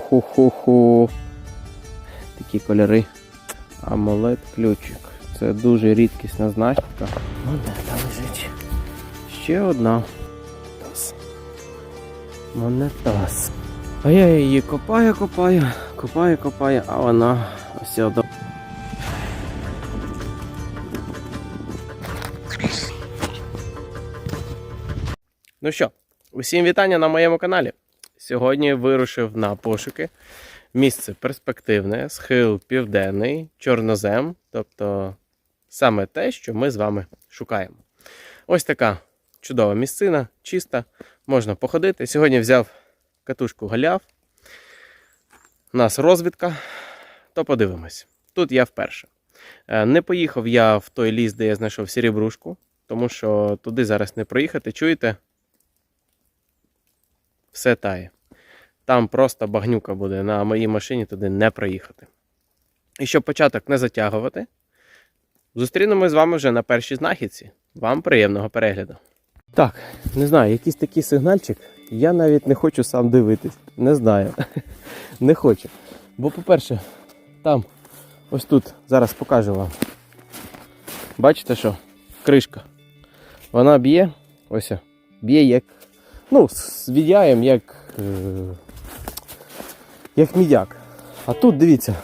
Ху-ху-ху. Такі кольори. Амулет ключик. Це дуже рідкісна знахідка. Монета лежить. Ще одна. Тас. Монетас. А я її копаю, копаю, копаю, копаю, а вона ось одна. Ну що, усім вітання на моєму каналі. Сьогодні вирушив на пошуки. Місце перспективне, схил південний, чорнозем, тобто саме те, що ми з вами шукаємо. Ось така чудова місцина, чиста, можна походити. Сьогодні взяв катушку галяв. У нас розвідка, то подивимось. Тут я вперше. Е, Не поїхав я в той ліс, де я знайшов сірібрушку, тому що туди зараз не проїхати. Чуєте? Все тає. Там просто багнюка буде. На моїй машині туди не проїхати. І щоб початок не затягувати, зустрінемось з вами вже на першій знахідці. Вам приємного перегляду. Так, не знаю, якийсь такий сигнальчик. Я навіть не хочу сам дивитись. Не знаю. Не хочу. Бо, по-перше, там, ось тут, зараз покажу вам. Бачите що? Кришка. Вона б'є, ось, б'є як. Ну, з відяєм як. Е, як мідяк. А тут дивіться.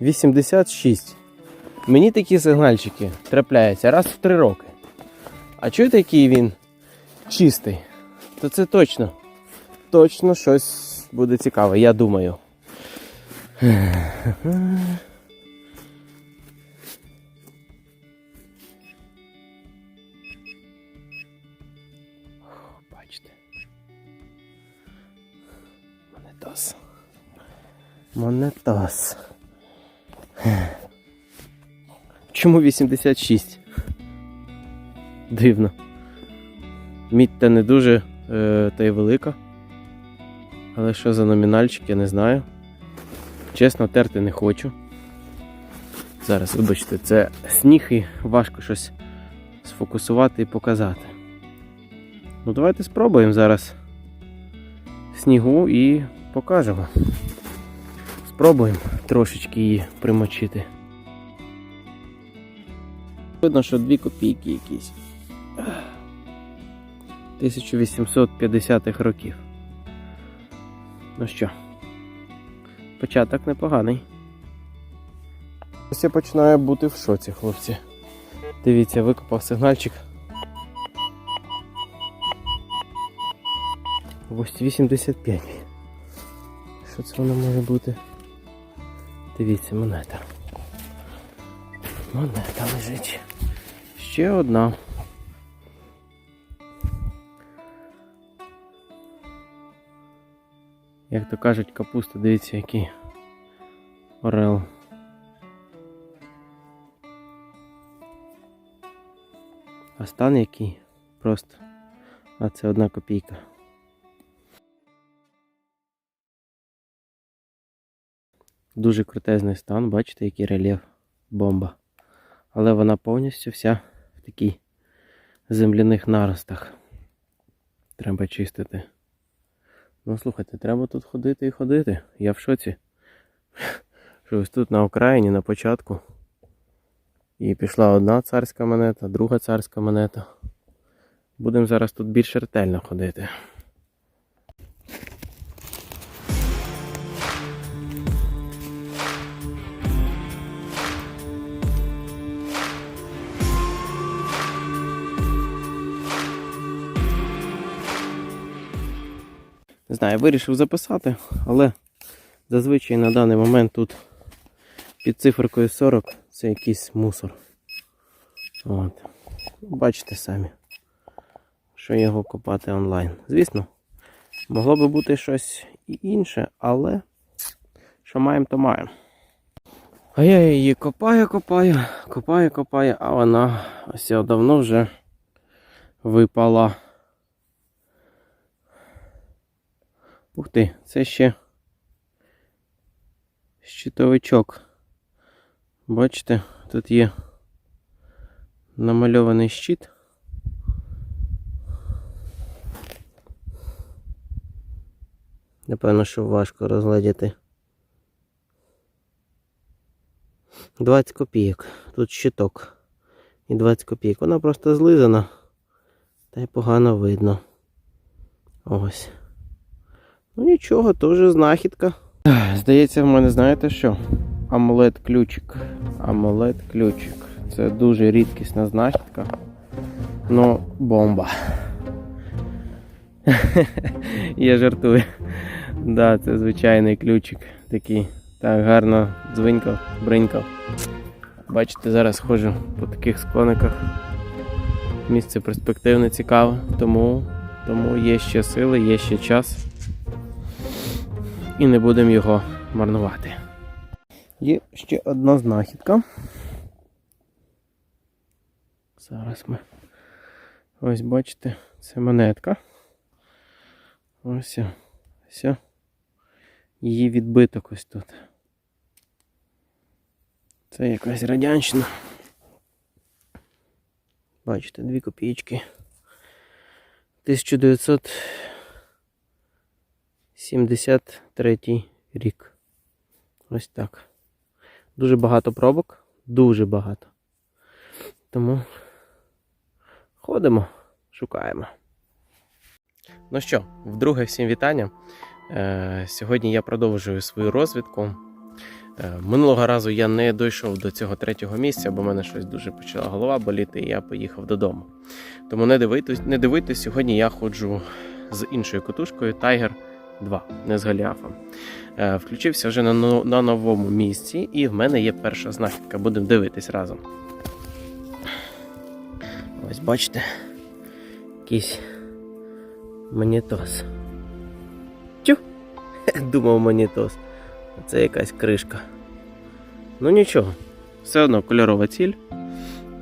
Вісімдесят шість. Мені такі сигнальчики трапляються раз в три роки. А чуєте, який він чистий? То це точно. Точно щось буде цікаве, я думаю. Бачите. Монетос. Монетос. Чому 86? Дивно. Мідь та не дуже е, та й велика. Але що за номінальчик, я не знаю. Чесно, терти не хочу. Зараз, вибачте, це сніг і важко щось сфокусувати і показати. Ну, давайте спробуємо зараз снігу і покажемо. Спробуємо трошечки її примочити. Видно, що дві копійки якісь. 1850-х років. Ну що, початок непоганий. Ось я починаю бути в шоці, хлопці. Дивіться, викопав сигнальчик. Ось 85. Що це воно може бути? Дивіться, монета. Монета лежить. Ще одна. Як то кажуть, капуста, дивіться, який орел. А стан який? Просто. А це одна копійка. Дуже крутезний стан, бачите, який рельєф, бомба. Але вона повністю вся в такій земляних наростах. Треба чистити. Ну, слухайте, треба тут ходити і ходити. Я в шоці. Що ось тут на окраїні, на початку. І пішла одна царська монета, друга царська монета. Будемо зараз тут більш ретельно ходити. Не знаю, вирішив записати, але зазвичай на даний момент тут під циферкою 40 це якийсь мусор. От. Бачите самі, що його копати онлайн. Звісно, могло би бути щось і інше, але що маємо, то маємо. А я її копаю, копаю, копаю, копаю, а вона ось давно вже випала. Ух ти, це ще щитовичок. Бачите, тут є намальований щит. Напевно, що важко розглядіти. 20 копійок. Тут щиток. І 20 копійок. Вона просто злизана, та й погано видно. Ось. Ну нічого, теж знахідка. Здається, в мене знаєте що? Амулет-ключик. Амулет-ключик. Це дуже рідкісна знахідка. Ну, бомба. Я жартую. Да, це звичайний ключик. Такий. Так гарно дзвинькав, бринькав. Бачите, зараз ходжу по таких склониках. Місце перспективне цікаве, тому, тому є ще сили, є ще час. І не будемо його марнувати. Є ще одна знахідка. Зараз ми. Ось бачите, це монетка. Ось. Ось. Її відбиток ось тут. Це якась радянщина. Бачите, дві копійки. 1973 рік. Ось так. Дуже багато пробок. Дуже багато. Тому ходимо, шукаємо. Ну що, вдруге всім вітання. Е, сьогодні я продовжую свою розвідку. Е, минулого разу я не дійшов до цього третього місця, бо в мене щось дуже почала голова боліти, і я поїхав додому. Тому не дивитесь, не дивитесь, сьогодні я ходжу з іншою котушкою Tiger 2, не з Голіафом. Е, включився вже на, новому місці, і в мене є перша знахідка. Будемо дивитись разом. Ось бачите. Якийсь монітос. Тю! Думав монітос. А це якась кришка. Ну нічого, все одно кольорова ціль.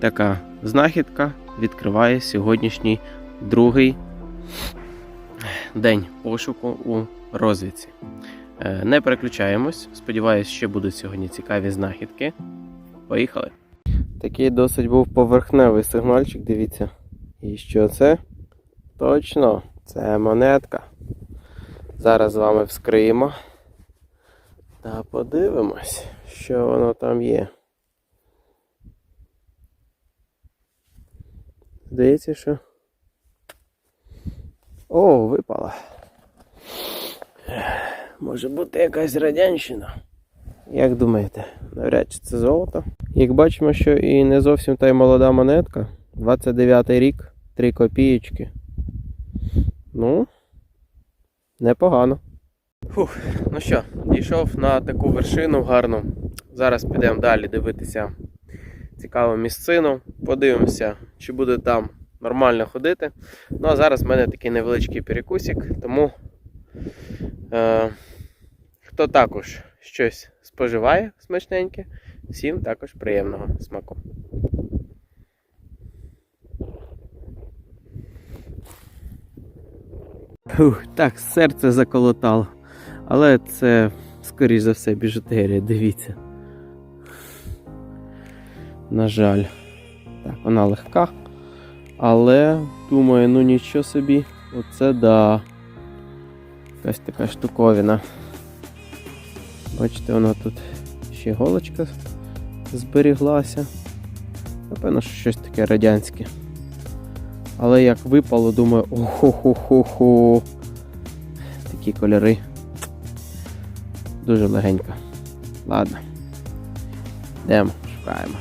Така знахідка відкриває сьогоднішній другий день пошуку у розвідці. Е, Не переключаємось. Сподіваюсь, ще будуть сьогодні цікаві знахідки. Поїхали. Такий досить був поверхневий сигнальчик, дивіться. І що це? Точно, це монетка. Зараз з вами вскриємо. Та подивимось, що воно там є. Здається, що. О, випала. Може бути якась радянщина. Як думаєте, навряд чи це золото? Як бачимо, що і не зовсім та й молода монетка. 29 рік, 3 копієчки. Ну, непогано. Фух, ну що, дійшов на таку вершину гарну. Зараз підемо далі дивитися цікаву місцину. Подивимося, чи буде там нормально ходити. Ну а зараз в мене такий невеличкий перекусик, тому е, хто також щось споживає смачненьке, всім також приємного смаку. Фух, так, серце заколотало. Але це, скоріш за все, біжутерія, дивіться. На жаль. Так, вона легка. Але, думаю, ну нічого собі. Оце да. Якась така штуковина. Бачите, вона тут ще голочка зберіглася. Напевно, що щось таке радянське. Але як випало, думаю, охо-хо-хо-хо. Такі кольори. Дуже легенько. Ладно. Йдемо, шукаємо.